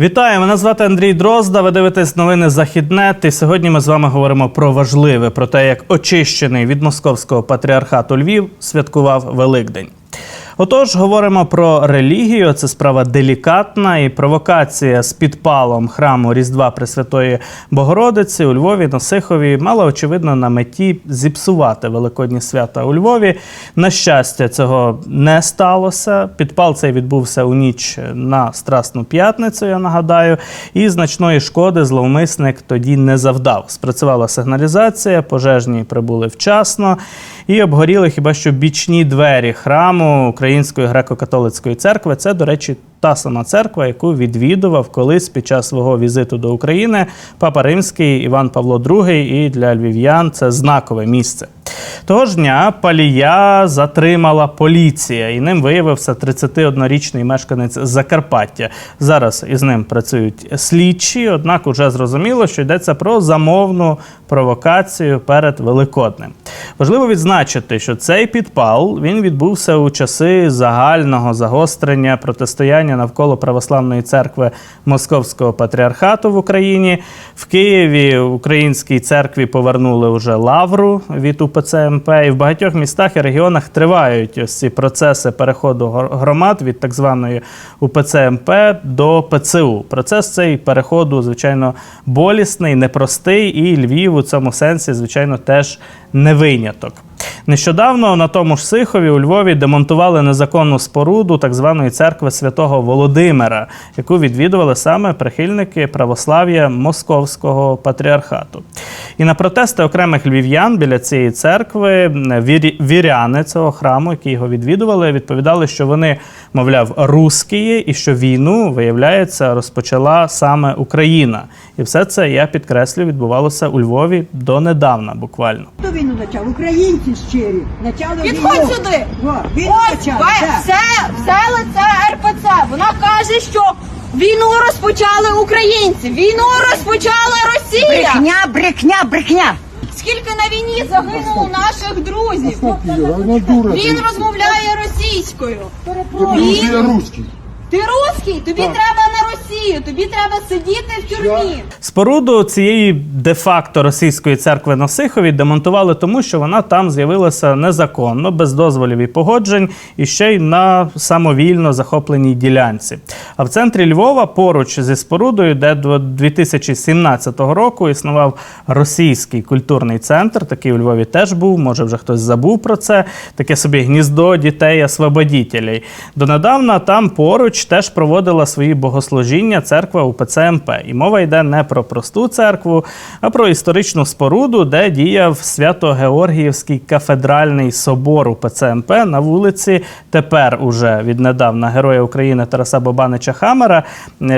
Вітаю, мене звати Андрій Дрозда. Ви дивитесь новини Західнет. І сьогодні ми з вами говоримо про важливе, про те, як очищений від московського патріархату Львів святкував Великдень. Отож, говоримо про релігію. Це справа делікатна і провокація з підпалом храму Різдва Пресвятої Богородиці у Львові на Сихові мала очевидно на меті зіпсувати великодні свята у Львові. На щастя, цього не сталося. Підпал цей відбувся у ніч на Страсну п'ятницю. Я нагадаю, і значної шкоди зловмисник тоді не завдав. Спрацювала сигналізація, пожежні прибули вчасно і обгоріли хіба що бічні двері храму Української греко-католицької церкви. Це, до речі, та сама церква, яку відвідував колись під час свого візиту до України Папа Римський Іван Павло II, і для львів'ян це знакове місце. Того ж дня палія затримала поліція, і ним виявився 31-річний мешканець Закарпаття. Зараз із ним працюють слідчі, однак уже зрозуміло, що йдеться про замовну провокацію перед Великоднем. Важливо відзначити, що цей підпал він відбувся у часи загального загострення протистояння навколо православної церкви Московського патріархату в Україні. В Києві українській церкві повернули вже лавру від УПЦ МП. І в багатьох містах і регіонах тривають ось ці процеси переходу громад від так званої УПЦ МП до ПЦУ. Процес цей переходу, звичайно, болісний, непростий, і Львів у цьому сенсі, звичайно, теж не виняток. Нещодавно на тому ж Сихові у Львові демонтували незаконну споруду так званої церкви святого Володимира, яку відвідували саме прихильники православ'я Московського патріархату. І на протести окремих львів'ян біля цієї церкви вірі- віряни цього храму, які його відвідували, відповідали, що вони, мовляв, русські, і що війну, виявляється, розпочала саме Україна. І все це я підкреслю відбувалося у Львові донедавна, буквально. Хто війну почав? Українці щирі. Почали Підходь війну. сюди! О, війну Ось почали. ви- так. все, все лице РПЦ. Вона каже, що війну розпочали українці, війну розпочала Росія. Брехня, брехня, брехня. Скільки на війні загинуло наших друзів? Дура. Він розмовляє російською. Русский, я русский. Ти русський? Тобі треба Росію, тобі треба сидіти в тюрмі. Споруду цієї де-факто російської церкви на Сихові демонтували тому, що вона там з'явилася незаконно, без дозволів і погоджень, і ще й на самовільно захопленій ділянці. А в центрі Львова, поруч зі спорудою, де до 2017 року існував російський культурний центр, такий у Львові теж був. Може, вже хтось забув про це. Таке собі гніздо дітей освободітелей. Донедавна там поруч теж проводила свої богослужіння церква УПЦ МП. І мова йде не про просту церкву, а про історичну споруду, де діяв Свято-Георгіївський кафедральний собор УПЦ МП на вулиці. Тепер уже віднедавна Героя України Тараса Бобанича Хамера.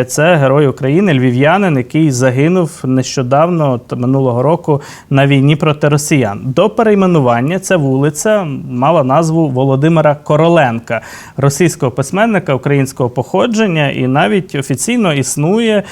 Це герой України, львів'янин, який загинув нещодавно, от минулого року, на війні проти росіян. До перейменування ця вулиця мала назву Володимира Короленка, російського письменника українського походження, і навіть офіційно існує.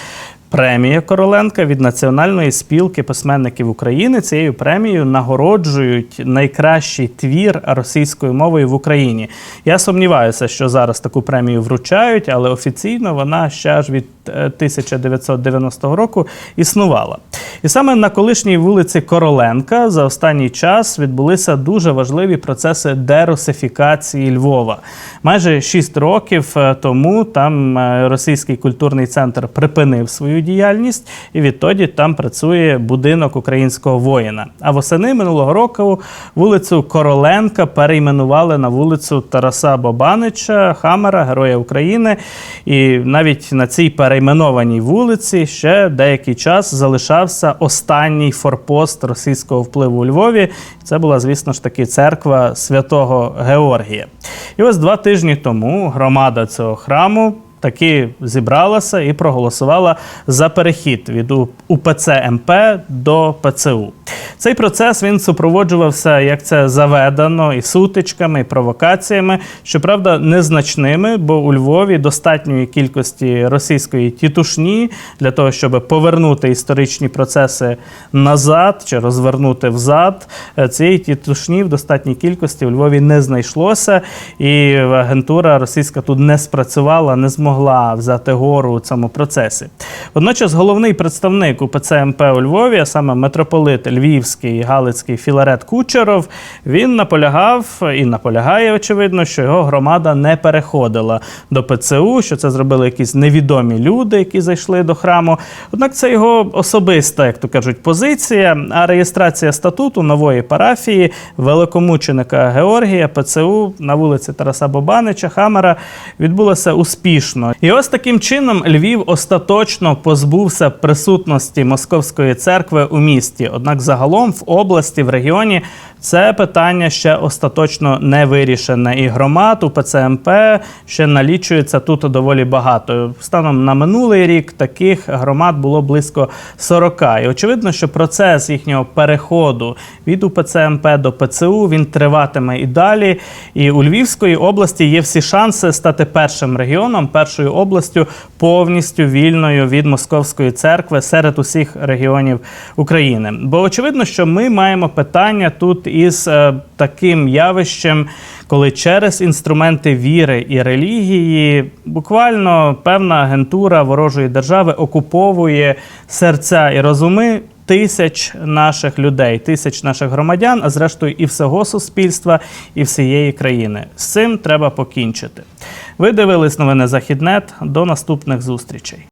Премія Короленка від Національної спілки письменників України цією премією нагороджують найкращий твір російською мовою в Україні. Я сумніваюся, що зараз таку премію вручають, але офіційно вона ще аж від 1990 року існувала. І саме на колишній вулиці Короленка за останній час відбулися дуже важливі процеси дерусифікації Львова. Майже шість років е, тому там е, російський культурний центр припинив свою діяльність, і відтоді там працює будинок українського воїна. А восени минулого року вулицю Короленка перейменували на вулицю Тараса Бобанича, Хамера, Героя України. І навіть на цій перейменованій вулиці ще деякий час залишався останній форпост російського впливу у Львові. Це була, звісно ж таки, церква святого Георгія. І ось два тижні тому громада цього храму таки зібралася і проголосувала за перехід від УПЦ МП до ПЦУ. Цей процес він супроводжувався, як це заведено, і сутичками, і провокаціями, щоправда, незначними, бо у Львові достатньої кількості російської тітушні для того, щоб повернути історичні процеси назад чи розвернути взад. Е, Цієї тітушні в достатній кількості у Львові не знайшлося, і агентура російська тут не спрацювала, не змогла змогла взяти гору у цьому процесі. Водночас головний представник УПЦ МП у Львові, а саме митрополит Львівський Галицький Філарет Кучеров, він наполягав і наполягає, очевидно, що його громада не переходила до ПЦУ, що це зробили якісь невідомі люди, які зайшли до храму. Однак це його особиста, як то кажуть, позиція. А реєстрація статуту нової парафії великомученика Георгія ПЦУ на вулиці Тараса Бобанича Хамера відбулася успішно. І ось таким чином Львів остаточно позбувся присутності московської церкви у місті. Однак загалом в області, в регіоні це питання ще остаточно не вирішене. І громад у ПЦМП ще налічується тут доволі багато. Станом на минулий рік таких громад було близько 40. І очевидно, що процес їхнього переходу від УПЦ МП до ПЦУ він триватиме і далі. І у Львівської області є всі шанси стати першим регіоном, першою областю повністю вільною від московської церкви серед усіх регіонів України. Бо очевидно, що ми маємо питання тут із е, таким явищем, коли через інструменти віри і релігії буквально певна агентура ворожої держави окуповує серця і розуми. Тисяч наших людей, тисяч наших громадян, а зрештою і всього суспільства, і всієї країни. З цим треба покінчити. Ви дивились новини Західнет. До наступних зустрічей.